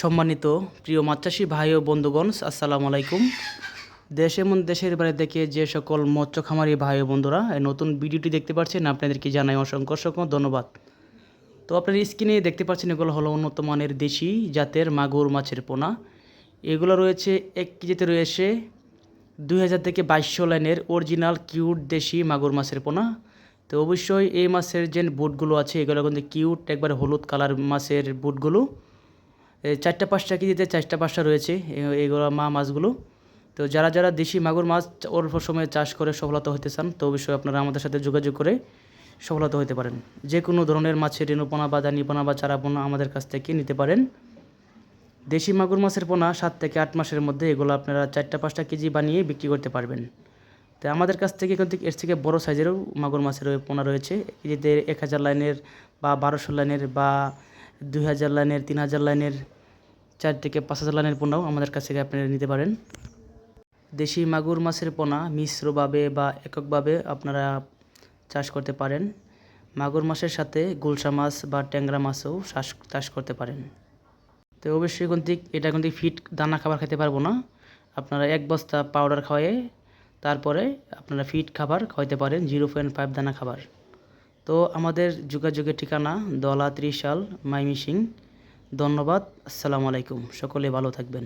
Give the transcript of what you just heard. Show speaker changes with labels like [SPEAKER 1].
[SPEAKER 1] সম্মানিত প্রিয় মাছচাষী ভাই ও বন্ধুগণ, আসসালামু আলাইকুম। দেশ এবং দেশের বাইরে থেকে যে সকল মৎস্য খামারি ভাই ও বন্ধুরা, এই নতুন ভিডিওটি দেখতে পাচ্ছেন, আপনাদেরকে জানাই অসংখ্য অসংখ্য ধন্যবাদ। তো আপনার স্ক্রিনে দেখতে পাচ্ছেন, এগুলো হলো উন্নত মানের দেশি জাতের মাগুর মাছের পোনা। এগুলো রয়েছে, এক কেজিতে রয়েছে দুই হাজার থেকে বাইশশো লাইনের অরিজিনাল কিউট দেশি মাগুর মাছের পোনা। তো অবশ্যই এই মাছের যে বুটগুলো আছে, এগুলো কিন্তু কিউট একবারে হলুদ কালার মাছের বুটগুলো চারটা পাঁচটা কেজিতে চারটা পাঁচটা রয়েছে এগুলো মা মাছগুলো। তো যারা যারা দেশি মাগুর মাছ অল্প সময়ে চাষ করে সফলতা হতে চান, তো অবশ্যই আপনারা আমাদের সাথে যোগাযোগ করে সফলতা হতে পারেন। যে কোনো ধরনের মাছের রেণুপোনা বা দানিপোনা বা চারাপোনা আমাদের কাছ থেকে নিতে পারেন। দেশি মাগুর মাছের পোনা সাত থেকে আট মাসের মধ্যে এগুলো আপনারা চারটা পাঁচটা কেজি বানিয়ে বিক্রি করতে পারবেন। তো আমাদের কাছ থেকে কিন্তু এর থেকে বড় সাইজেরও মাগুর মাছের পোনা রয়েছে। কেজিতে এক হাজার লাইনের বা বারোশো লাইনের বা দুই হাজার লাইনের, তিন হাজার লাইনের চার থেকে পাঁচ হাজার লাইনের পোনাও আমাদের কাছ থেকে আপনারা নিতে পারেন। দেশি মাগুর মাছের পোনা মিশ্রভাবে বা এককভাবে আপনারা চাষ করতে পারেন। মাগুর মাছের সাথে গুলশা মাছ বা ট্যাংরা মাছও চাষ চাষ করতে পারেন। তো অবশ্যই কোন কিন্তু এটা কিন্তু ফিট দানা খাবার খেতে পারব না। আপনারা এক বস্তা পাউডার খাওয়ায়ে তারপরে আপনারা ফিট খাবার খাওয়াইতে পারেন, জিরো পয়েন্ট ফাইভ দানা খাবার। তো আমাদের যোগাযোগের ঠিকানা দলা ত্রিশাল মাইমিসিং ধন্যবাদ আসসালামু আলাইকুম সকলে ভালো থাকবেন।